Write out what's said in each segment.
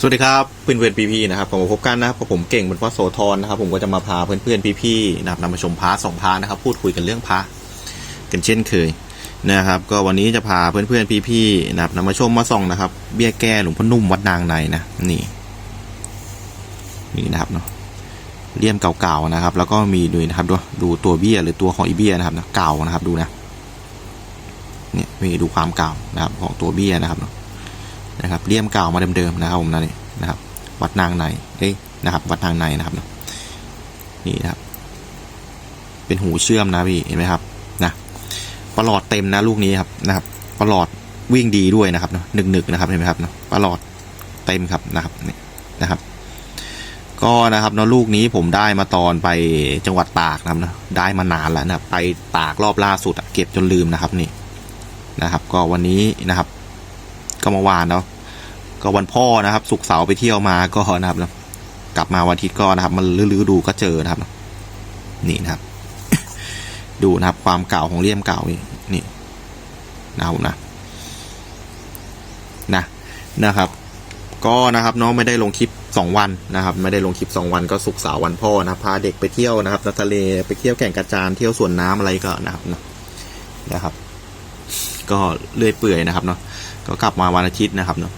สวัสดีครับเพื่อนเพื่อนพี่ๆนะครับผมมาพบกันนะครับกับผมเก่งเป็นพระโสธรนะครับ ผมก็จะมาพาเพื่อนเพื่อนพี่ๆนะครับนำมาชมพระสองพระนะครับ พูดคุยกันเรื่องพระกันเช่นเคยนะครับ ก็วันนี้จะพาเพื่อนเพื่อนพี่ๆนะครับนำมาชมมาส่องนะครับ เบี้ยแก้หลวงพ่อนุ่มวัดนางในนะนี่นี่นะครับเนาะเลี่ยมเก่าๆนะครับ แล้วก็มีดูนะครับดูดูตัวเบี้ยหรือตัวของอีเบี้ยนะครับนะเก่านะครับดูนะเนี่ยมีดูความเก่านะครับของตัวเบี้ยนะครับเนาะ นะครับเลี่ยมเก่ามาเดิมๆนะครับผมนะนี่นะครับ วัดนางในเอ้ยนะครับ วัดนางในนะครับนี่นะครับ เป็นหูเชื่อมนะพี่เห็นไหมครับนะประหลอดเต็มนะลูกนี้ครับนะครับประหลอดวิ่งดีด้วยนะครับเนอะหนึกๆนะครับเห็นไหมครับเนะประหลอดเต็มครับนะครับนี่นะครับก็นะครับเนอะลูกนี้ผมได้มาตอนไปจังหวัดตากนะครับนะได้มานานแล้วนะครับไปตากรอบล่าสุดเก็บจนลืมนะครับนี่นะครับ ก็วันนี้นะครับ ก็เมื่อวานเนาะ ก็วันพ่อนะครับ สุกเสาร์ไปเที่ยวมาก็นะครับนะกลับมาวันอาทิตย์ก็นะครับ มันลื้อๆดูก็เจอนะครับ นี่นะครับ ดูนะครับ ความเก่าของเลี่ยมเก่านี่นี่นะครับนะนะนะครับ ก็นะครับน้องไม่ได้ลงคลิปสองวันนะครับ ไม่ได้ลงคลิปสองวันก็สุกเสาร์วันพ่อนะพาเด็กไปเที่ยวนะครับทะเลไปเที่ยวแก่งกระจานเที่ยวสวนน้ำอะไรก็นะครับนะนะครับ ก็เลื่อยเปื่อยนะครับเนาะก็กลับมาวันอาทิตย์นะครับเนาะ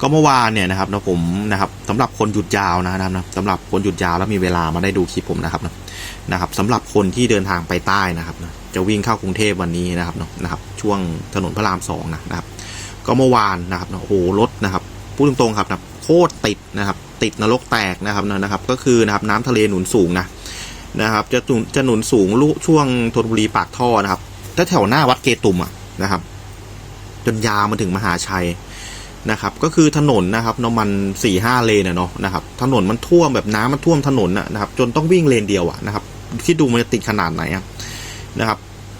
ก็เมื่อวานเนี่ยนะครับนะผมนะครับสำหรับคนหยุดยาวนะครับนะสำหรับคนหยุดยาวแล้วมีเวลามาได้ดูคลิปผมนะครับนะนะครับสำหรับคนที่เดินทางไปใต้นะครับนะจะวิ่งเข้ากรุงเทพวันนี้นะครับเนาะนะครับ ช่วงถนนพระรามสองนะครับ ก็เมื่อวานนะครับนะโอ้โหรถนะครับพูดตรงๆครับนะโคตรติดนะครับ ติดนรกแตกนะครับนะนะครับ ก็คือนะครับน้ำทะเลหนุนสูงนะนะครับ จะหนุนจะหนุนสูงลุช่วงธนบุรีปากท่อนะครับถ้าแถวหน้าวัดเกตุมอะนะครับ จนยาวมาถึงมหาชัย นะครับก็คือถนนนะครับนาะมันสี่ห้าเลนเนาะนะครับถนนมันท่วมแบบน้ำมันท่วมถนนนะครับ จนต้องวิ่งเลนเดียวอะนะครับที่ดูมันจะติดขนาดไหนนะครับ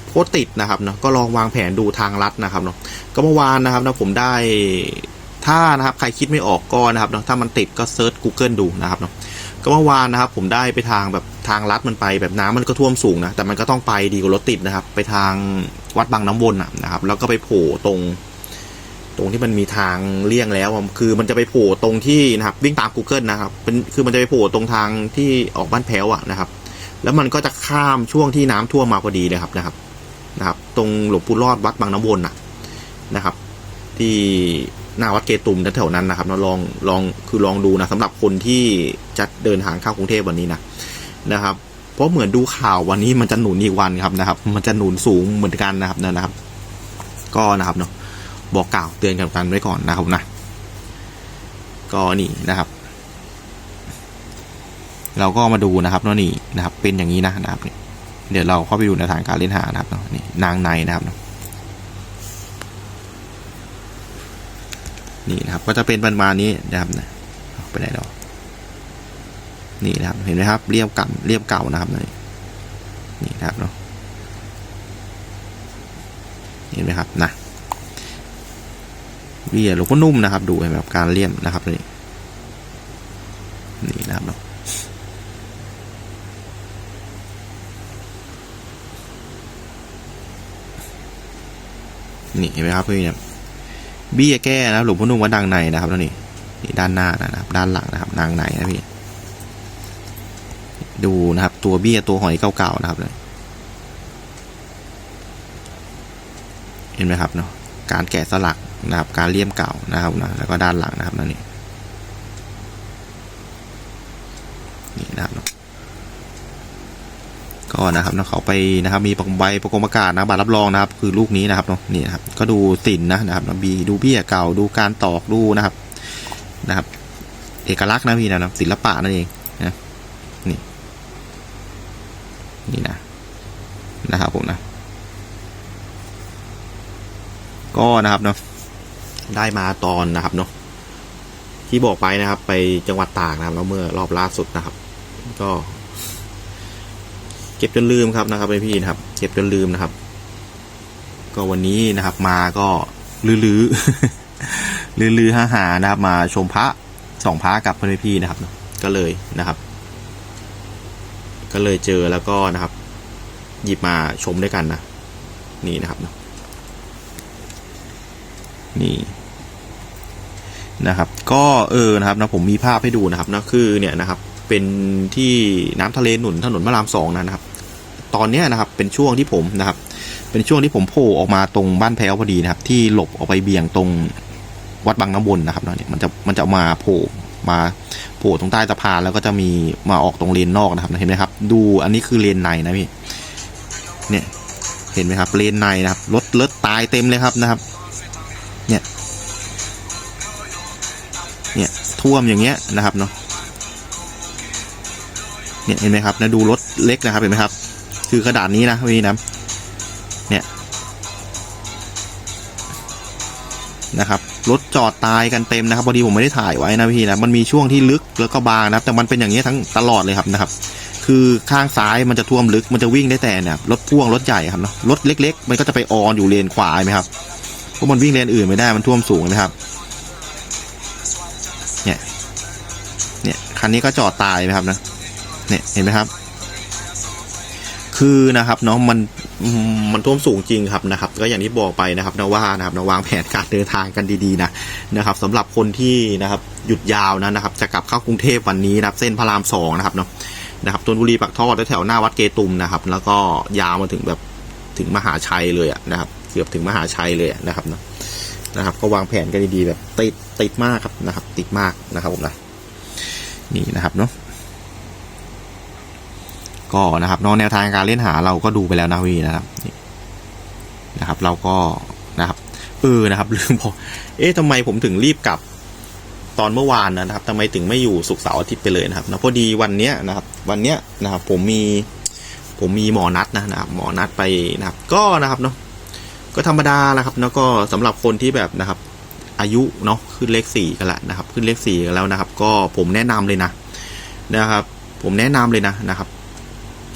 โคตรติดนะครับเนาะก็ลองวางแผนดูทางลัดนะครับเนาะก็เมื่อวานนะครับนะผมได้ถ้านะครับใครคิดไม่ออกก็นะครับเนาะถ้ามันติดก็เซิร์ช Google ดูนะครับเนาะก็เมื่อวานนะครับ ผมได้ไปทางแบบทางลัดมันไปแบบน้ำมันก็ท่วมสูงนะแต่มันก็ต้องไปดีกว่ารถติดนะครับ ไปทางวัดบางน้ำวนนะครับ แล้วก็ไปโผล่ตรง ตรงที่มันมีทางเลี่ยงแล้วคือมันจะไปโผล่ตรงที่นะครับวิ่งตาม Google นะครับเป็นคือมันจะไปโผล่ตรงทางที่ออกบ้านแพ้วอะนะครับ แล้วมันก็จะข้ามช่วงที่น้ำท่วมมาพอดีเลยครับนะครับนะครับ ตรงหลวงปู่รอดวัดบางน้ำวนนะนะครับ ที่หน้าวัดเกตุมแถวๆนั้นนะครับเราลองลองคือลองดูนะสำหรับคนที่จะเดินทางเข้ากรุงเทพวันนี้นะนะครับ เพราะเหมือนดูข่าววันนี้มันจะหนุนอีกวันครับนะครับ มันจะหนุนสูงเหมือนกันนะครับนะครับ ก็นะครับเนาะ บอกกล่าวเตือนกันกันไว้ก่อนนะครับนะก็นี่นะครับ เราก็มาดูนะครับเนาะนี่นะครับ เป็นอย่างนี้นะนะครับเดี๋ยวเราเข้าไปดูในทางการเล่นหานะครับเนาะนี่นางในนะครับเนาะนี่นะครับก็จะเป็นประมาณนี้นะครับนะไปไหนดอกนี่นะครับเห็นไหมครับเรียบกับเรียบเก่านะครับนี่นี่นะครับเนาะเห็นไหมครับนะ เบี้ยหลวงพ่อนุ่มนะครับ ดูแบบการเลี่ยมนะครับนี่นี่นะครับเนาะนี่เห็นไหมครับพี่เนี่ยเบี้ยแก้นะหลวงพ่อนุ่มวัดดังในนะครับแล้วนี่นี่ด้านหน้านะครับ ด้านหลังนะครับนางในนะพี่ดูนะครับ ตัวเบี้ยตัวหอยเก่าๆนะครับเลยเห็นไหมครับเนาะการแกะสลัก นะครับการเลี่ยมเก่านะครับนะแล้วก็ด้านหลังนะครับนั่นนี่นี่นะครับก็นะครับนะเขาไปนะครับมีปใบประกงประกาศนะบัตรรับรองนะครับ คือลูกนี้นะครับเนาะนี่นะครับก็ดูสินนะนะครับบีดูเบี้ยเก่าดูการตอกดูนะครับนะครับ เอกลักษณ์นะพี่นะศิลปะนั่นเองนะนี่นี่นะนะครับผมนะก็นะครับเนาะ ได้มาตอนนะครับเนาะที่บอกไปนะครับ ไปจังหวัดตากนะครับแล้วเมื่อรอบล่าสุดนะครับ ก็ เก็บจนลืมครับนะครับพี่นะครับ เก็บจนลืมนะครับ ก็วันนี้นะครับ มาก็ลื้อๆลื้อๆหาหานะครับ มาชมพระสองพระกับเพื่อนพี่นะครับ ก็เลยนะครับ ก็เลยเจอแล้วก็นะครับ หยิบมาชมด้วยกันนะนี่นะครับนี่ นะครับ ก็เออนะครับนะผมมีภาพให้ดูนะครับนะคือเนี่ยนะครับ เป็นที่น้ำทะเลหนุนถนนพระรามสองนะครับ ตอนเนี้ยนะครับเป็นช่วงที่ผมนะครับ เป็นช่วงที่ผมโผล่ออกมาตรงบ้านแพ้วพอดีนะครับ ที่หลบออกไปเบี่ยงตรงวัดบางน้ำวนนะครับเนาะเนี่ยมันจะมันจะมาโผล่มาโผล่ตรงใต้สะพานแล้วก็จะมีมาออกตรงเลนนอกนะครับเห็นไหมครับ ดูอันนี้คือเลนในนะพี่เนี่ยเห็นไหมครับเลนในนะครับรถเลิศตายเต็มเลยครับนะครับ เนี่ย เนี่ยท่วมอย่างเงี้ยนะครับเนาะเนี่ยเห็นไหมครับนะดูรถเล็กนะครับเห็นไหมครับ คือขนาดนี้นะพี่นะเนี่ยนะครับรถจอดตายกันเต็มนะครับพอดีผมไม่ได้ถ่ายไว้นะพี่นะมันมีช่วงที่ลึกแล้วก็บางนะครับ แต่มันเป็นอย่างนี้ยทั้งตลอดเลยครับนะครับ คือข้างซ้ายมันจะท่วมลึกมันจะวิ่งได้แต่เนี่ยรถพ่วงรถใหญ่ครับเนาะรถเล็ก ๆ มันก็จะไปออนอยู่เลนขวาไหมครับเพราะมันวิ่งเลนอื่นไม่ได้มันท่วมสูงนะครับ เนี่ยคันนี้ก็จอดตายนะครับนะเนี่ยเห็นไหมครับ คือนะครับเนาะมันมันท่วมสูงจริงครับนะครับ ก็อย่างที่บอกไปนะครับนะว่านะครับนะวางแผนการเดินทางกันดีๆนะนะครับสำหรับคนที่นะครับหยุดยาวนะนะครับ จะกลับเข้ากรุงเทพวันนี้นะครับเส้นพระรามสองนะครับเนาะนะครับธนบุรีปักท่อแถวหน้าวัดเกตุมนะครับ แล้วก็ยาวมาถึงแบบถึงมหาชัยเลยอะนะครับ เกือบถึงมหาชัยเลยนะครับเนาะนะครับ ก็วางแผนกันดีๆแบบติดติดมากครับนะครับ ติดมากนะครับผมนะ นี่นะครับเนาะก็นะครับนอกแนวทางการเล่นหาเราก็ดูไปแล้วนะวีนะครับนี่นะครับ เราก็นะครับเออนะครับลืมบอกเอ๊ะทำไมผมถึงรีบกลับตอนเมื่อวานนะครับทำไมถึงไม่อยู่สุกเสาร์อาทิตย์ไปเลยนะครับนะพอดีวันเนี้ยนะครับ วันเนี้ยนะครับ ผมมีผมมีหมอนัดนะนะครับ หมอนัดไปนะครับ ก็นะครับเนาะก็ธรรมดานะครับแล้วก็สำหรับคนที่แบบนะครับ อายุเนาะขึ้นเลขสี่กันละนะครับ ขึ้นเลขสี่กันแล้วนะครับ ก็ผมแนะนำเลยนะนะครับ ผมแนะนำเลยนะนะครับ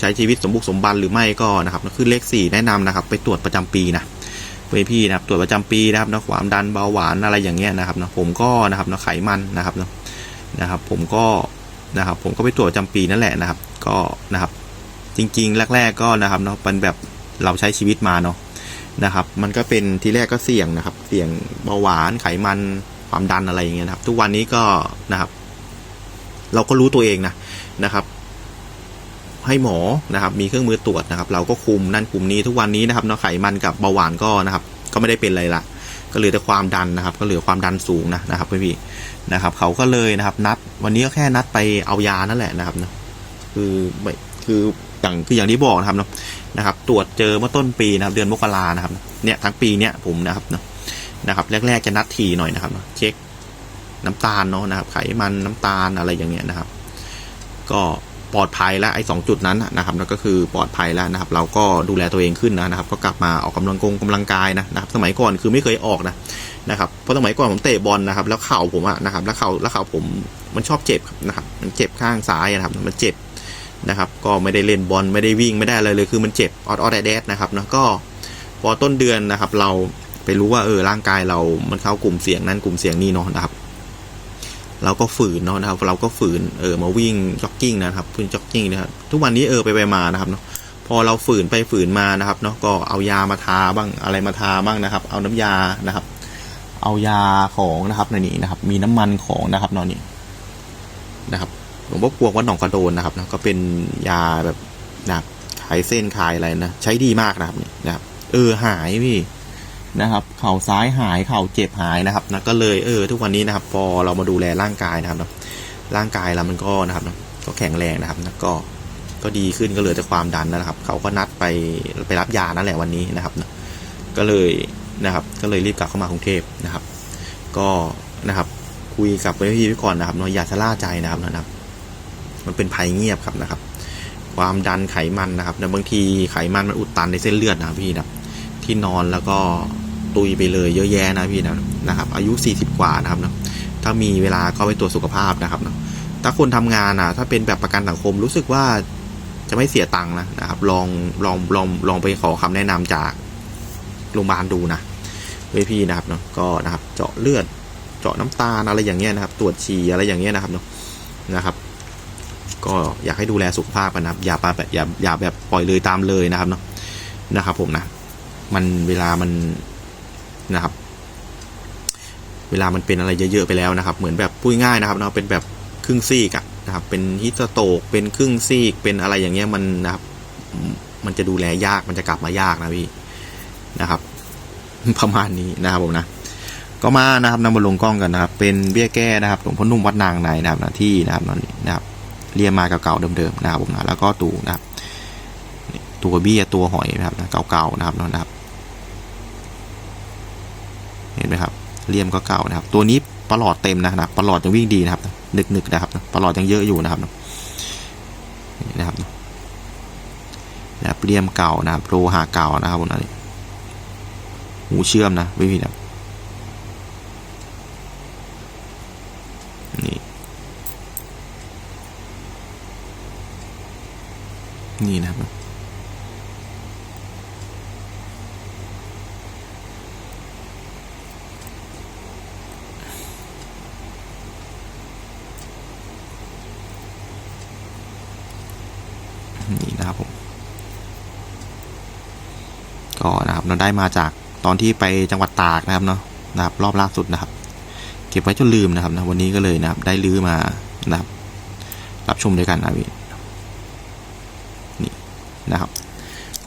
ใช้ชีวิตสมบุกสมบันหรือไม่ก็นะครับขึ้นเลขสี่แนะนำนะครับ ไปตรวจประจำปีนะเวพี่นะครับตรวจประจำปีนะครับนะความดันเบาหวานอะไรอย่างเงี้ยนะครับนะผมก็นะครับนะไขมันนะครับนะนะครับ ผมก็นะครับ ผมก็ไปตรวจประจำปีนั่นแหละนะครับ ก็นะครับ จริง ๆ แรก ๆ ก็นะครับเนาะเป็นแบบเราใช้ชีวิตมาเนาะ นะครับ มันก็เป็นทีแรกก็เสี่ยงนะครับ เสี่ยงเบาหวานไขมันความดันอะไรอย่างเงี้ยนะครับ ทุกวันนี้ก็นะครับ เราก็รู้ตัวเองนะนะครับ ให้หมอนะครับ มีเครื่องมือตรวจนะครับ เราก็คุมนั่นคุมนี้ทุกวันนี้นะครับเนาะไขมันกับเบาหวานก็นะครับ ก็ไม่ได้เป็นอะไรละก็เหลือแต่ความดันนะครับ ก็เหลือความดันสูงนะนะครับพี่นะครับ เขาก็เลยนะครับ นัดวันนี้ก็แค่นัดไปเอายานั่นแหละนะครับนะคือไม่คือ อย่างคืออย่างที่บอกนะครับเนาะนะครับ ตรวจเจอเมื่อต้นปีนะครับ เดือนมกรานะครับ เนี่ยทั้งปีเนี่ยผมนะครับเนาะนะครับ แรก ๆจะนัดทีหน่อยนะครับเช็คน้ำตาลเนาะนะครับ ไขมันน้ำตาลอะไรอย่างเงี้ยนะครับ ก็ปลอดภัยแล้วไอ้สองจุดนั้นนะนะครับแล้วก็คือปลอดภัยแล้วนะครับ เราก็ดูแลตัวเองขึ้นนะนะครับ ก็กลับมาออกกำลังกงกำลังกายนะนะครับ สมัยก่อนคือไม่เคยออกนะนะครับเพราะสมัยก่อนผมเตะบอลนะครับ แล้วเข่าผมอะนะครับ แล้วเข่าแล้วเข่าผมมันชอบเจ็บนะครับ มันเจ็บข้างซ้ายนะครับ มันเจ็บ นะครับ ก็ไม่ได้เล่นบอลไม่ได้วิ่งไม่ได้อะไรเลยคือมันเจ็บออดออดแดดนะครับนะก็พอต้นเดือนนะครับ เราไปรู้ว่าเออร่างกายเรา มันเข้ากลุ่มเสี่ยงนั้นกลุ่มเสี่ยงนี้เนาะนะครับ เราก็ฝืนเนาะนะครับ เราก็ฝืนเออมาวิ่งจ็อกกิ้งนะครับฝืนจ็อกกิ้งนะครับทุกวันนี้เออไปไปมานะครับเนาะพอเราฝืนไปฝืนมานะครับเนาะก็เอายามาทาบ้างอะไรมาทาบ้างนะครับ เอาน้ำยานะครับ เอายาของนะครับในนี้นะครับ มีน้ำมันของนะครับนอนนี่นะครับ หลวงพ่อพวงวัดหนองกระโดนนะครับนะก็เป็นยาแบบนะขายเส้นขายอะไรนะใช้ดีมากนะครับนี่นะครับ เออหายพี่นะครับ เข่าซ้ายหายเข่าเจ็บหายนะครับนะก็เลยเออ ทุกวันนี้นะครับ พอเรามาดูแลร่างกายนะครับนะร่างกายเรามันก็นะครับนะก็แข็งแรงนะครับนะก็ก็ดีขึ้นก็เหลือแต่ความดันนะครับ เขาก็นัดไปไปรับยานั่นแหละวันนี้นะครับนะก็เลยนะครับ ก็เลยรีบกลับเข้ามากรุงเทพนะครับ ก็นะครับ คุยกับพี่ไว้ก่อนนะครับเนาะอย่าชะล่าใจนะครับนะครับ มันเป็นภัยเงียบครับนะครับ ความดันไขมันนะครับแต่บางทีไขมันมันอุดตันในเส้นเลือดนะพี่นะที่นอนแล้วก็ตุยไปเลยเยอะแยะนะพี่นะนะครับ อายุ 40 กว่านะครับเนาะถ้ามีเวลาก็ไปตรวจสุขภาพนะครับเนาะถ้าคนทำงานอะ ถ้าเป็นแบบประกันสังคมรู้สึกว่าจะไม่เสียตังค์นะนะครับ ลองลองลองลองไปขอคำแนะนำจากโรงพยาบาลดูนะเวพี่นะครับเนาะก็นะครับ เจาะเลือด เจาะน้ำตาลอะไรอย่างเงี้ยนะครับ ตรวจฉี่อะไรอย่างเงี้ยนะครับเนาะนะครับ ก็อยากให้ดูแลสุขภาพกันนะครับอย่าไปแบบอย่าอย่าแบบปล่อยเลยตามเลยนะครับเนาะนะครับ ผมนะมันเวลามันนะครับ เวลามันเป็นอะไรเยอะๆไปแล้วนะครับ เหมือนแบบพูดง่ายนะครับเนาะเป็นแบบครึ่งซีกอะนะครับ เป็นฮิสโตกเป็นครึ่งซีก เป็นอะไรอย่างเงี้ยมันนะครับ มันจะดูแลยากมันจะกลับมายากนะพี่นะครับ ประมาณนี้นะครับผมนะก็มานะครับนำมาลงกล้องกันนะครับ เป็นเบี้ยแก้นะครับหลวงพ่อนุ่มวัดนางในนะครับนะที่นะครับนั่นนี่นะครับ เรียมมาเก่าๆเดิมๆนะครับผมนะแล้วก็ตูนะครับตัวเบี้ยตัวหอยนะครับนะเก่าๆนะครับนะครับ เห็นไหมครับเลี่ยมก็เก่านะครับ ตัวนี้ประหลอดเต็มนะครับประหลอดยังวิ่งดีนะครับนึกๆนะครับประหลอดยังเยอะอยู่นะครับนะครับนะครับเลี่ยมเก่านะครับโลหะเก่านะครับผมนะหูเชื่อมนะไม่ผิดนะครับนี่ นี่นะครับ นี่นะครับผม ก็นะครับเราได้มาจากตอนที่ไปจังหวัดตากนะครับเนาะนะครับ รอบล่าสุดนะครับ เก็บไว้จนลืมนะครับนะวันนี้ก็เลยนะครับ ได้ลื้อมานะครับ รับชมด้วยกันนะพี่นี่ นะครับ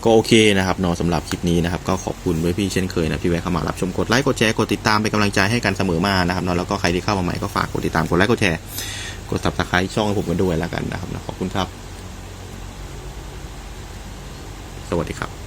ก็โอเคนะครับเนาะสำหรับคลิปนี้นะครับก็ขอบคุณไว้พี่เช่นเคยนะที่แวะเข้ามารับชมกดไลค์กดแชร์กดติดตามเป็นกำลังใจให้กันเสมอมานะครับเนาะแล้วก็ใครที่เข้ามาใหม่ก็ฝากกดติดตามกดไลค์กดแชร์กดซับสไครต์ช่องให้ผมกันด้วยแล้วกันนะครับนะขอบคุณครับ สวัสดีครับ